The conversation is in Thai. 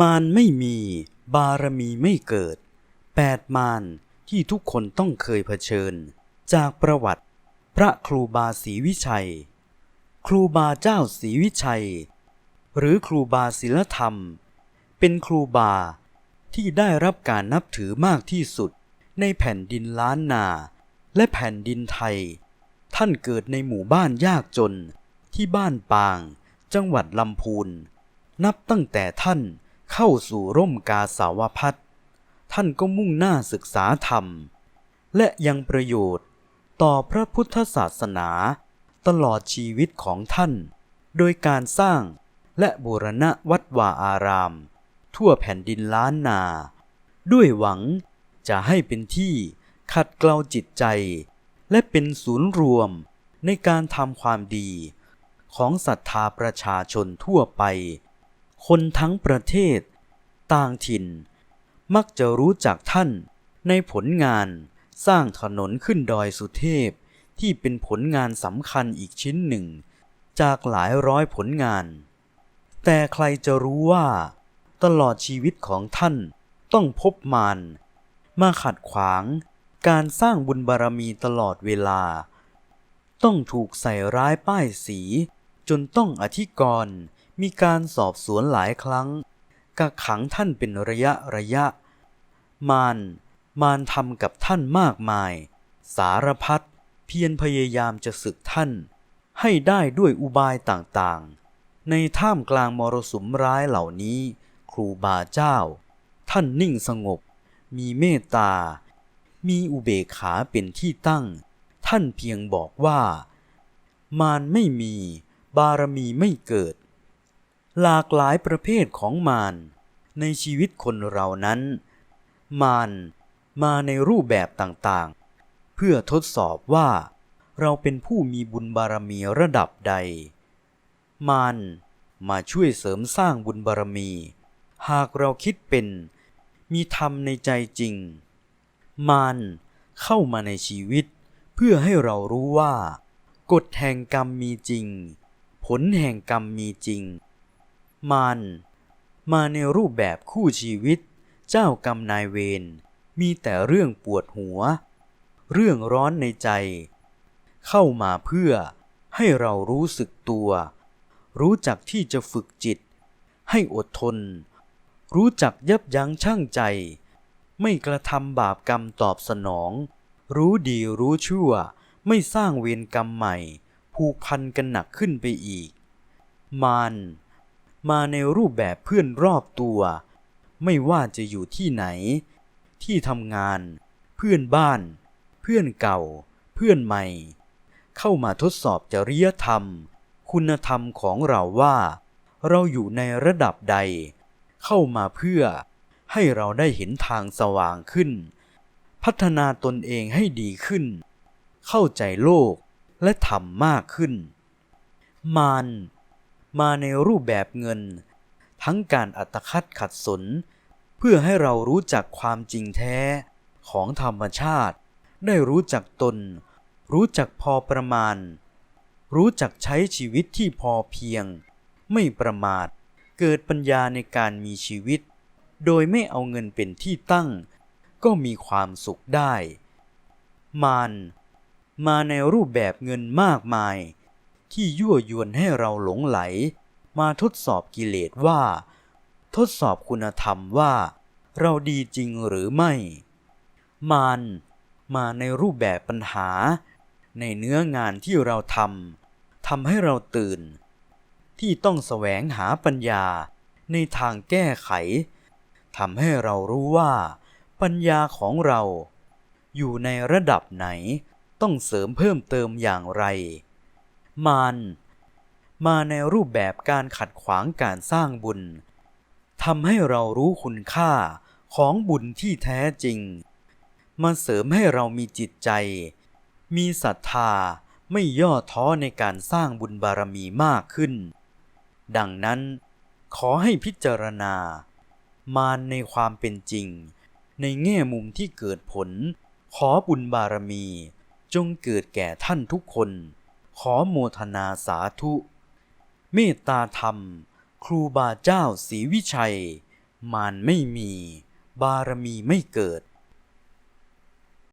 มารไม่มีบารมีไม่เกิดแปดมารที่ทุกคนต้องเคยเผชิญ จากประวัติพระครูบาศรีวิชัย ครูบาเจ้าศรีวิชัย หรือครูบาศิลธรรม เป็นครูบาที่ได้รับการนับถือมากที่สุดในแผ่นดินล้านนา และแผ่นดินไทย ท่านเกิดในหมู่บ้านยากจนที่บ้านปาง จังหวัดลำพูน นับตั้งแต่ท่าน เข้าสู่ร่มกาสาวพัฒน์ท่านก็มุ่งหน้าศึกษาธรรม และยังประโยชน์ต่อพระพุทธศาสนา ตลอดชีวิตของท่าน โดยการสร้างและบูรณะวัดวาอาราม ทั่วแผ่นดินล้านนา ด้วยหวังจะให้เป็นที่ขัดเกลาจิตใจ และเป็นศูนย์รวมในการทำความดีของศรัทธาประชาชนทั่วไป คนทั้งประเทศ ต่างถิ่น มักจะรู้จักท่านในผลงานสร้างถนนขึ้นดอยสุเทพที่เป็นผลงานสำคัญอีกชิ้นหนึ่ง จากหลายร้อยผลงาน แต่ใครจะรู้ว่า ตลอดชีวิตของท่านต้องพบมารมาขัดขวางการสร้างบุญบารมีตลอดเวลา ต้องถูกใส่ร้ายป้ายสี จนต้องอธิกรณ์มีการสอบสวนหลายครั้ง กักขังท่านเป็นระยะระยะ มาร มารทำกับท่านมากมาย สารพัดเพียรพยายามจะศึกท่าน ให้ได้ด้วยอุบายต่างๆ ในท่ามกลางมรสุมร้ายเหล่านี้ ครูบาเจ้า ท่านนิ่งสงบ มีเมตตา มีอุเบกขาเป็นที่ตั้ง ท่านเพียงบอกว่า มารไม่มี บารมีไม่เกิด หลากหลายประเภทของมารในชีวิตคนเรานั้น มารมาในรูปแบบต่างๆ เพื่อทดสอบว่า เราเป็นผู้มีบุญบารมีระดับใด มารมาช่วยเสริมสร้างบุญบารมี หากเราคิดเป็น มีธรรมในใจจริง มารเข้ามาในชีวิต เพื่อให้เรารู้ว่า กฎแห่งกรรมมีจริง ผลแห่งกรรมมีจริง มารมาในรูปแบบคู่ชีวิต เจ้ากรรมนายเวรมีแต่เรื่องปวดหัว เรื่องร้อนในใจ เข้ามาเพื่อให้เรารู้สึกตัว รู้จักที่จะฝึกจิต ให้อดทน รู้จักยับยั้งชั่งใจ ไม่กระทำบาปกรรมตอบสนอง รู้ดีรู้ชั่วไม่สร้างเวรกรรมใหม่ ผูกพันกันหนักขึ้นไปอีก มาร มาในรูปแบบเพื่อนรอบตัว ไม่ว่าจะอยู่ที่ไหน ที่ทำงาน เพื่อนบ้าน เพื่อนเก่า เพื่อนใหม่ เข้ามาทดสอบจริยธรรม คุณธรรมของเราว่า เราอยู่ในระดับใด เข้ามาเพื่อให้เราได้เห็นทางสว่างขึ้น พัฒนาตนเองให้ดีขึ้น เข้าใจโลกและธรรมมากขึ้น มาร มาในรูปแบบเงิน ทั้งการอัตคัดขัดสน เพื่อให้เรารู้จักความจริงแท้ของธรรมชาติ ได้รู้จักตน รู้จักพอประมาณ รู้จักใช้ชีวิตที่พอเพียง ไม่ประมาท เกิดปัญญาในการมีชีวิต โดยไม่เอาเงินเป็นที่ตั้ง ก็มีความสุขได้ มารมาในรูปแบบเงินมากมาย ที่ยั่วยวนให้เราหลงไหล มาทดสอบกิเลสว่า ทดสอบคุณธรรมว่า เราดีจริงหรือไม่ มารมาในรูปแบบปัญหา ในเนื้องานที่เราทำทำให้เราตื่น ที่ต้องแสวงหาปัญญาในทางแก้ไขทำให้เรารู้ว่า ปัญญาของเรา อยู่ในระดับไหนต้องเสริมเพิ่มเติมอย่างไร มารมาในรูปแบบการขัดขวางการสร้างบุญทำให้เรารู้คุณค่าของบุญที่แท้จริง มาเสริมให้เรามีจิตใจ มีศรัทธาไม่ย่อท้อในการสร้างบุญบารมีมากขึ้น ดังนั้น ขอให้พิจารณา มารในความเป็นจริง ในแง่มุมที่เกิดผล ขอบุญบารมี จงเกิดแก่ท่านทุกคน ขอโมทนาสาธุ เมตตาธรรม ครูบาเจ้าศรีวิชัย มานไม่มี บารมีไม่เกิด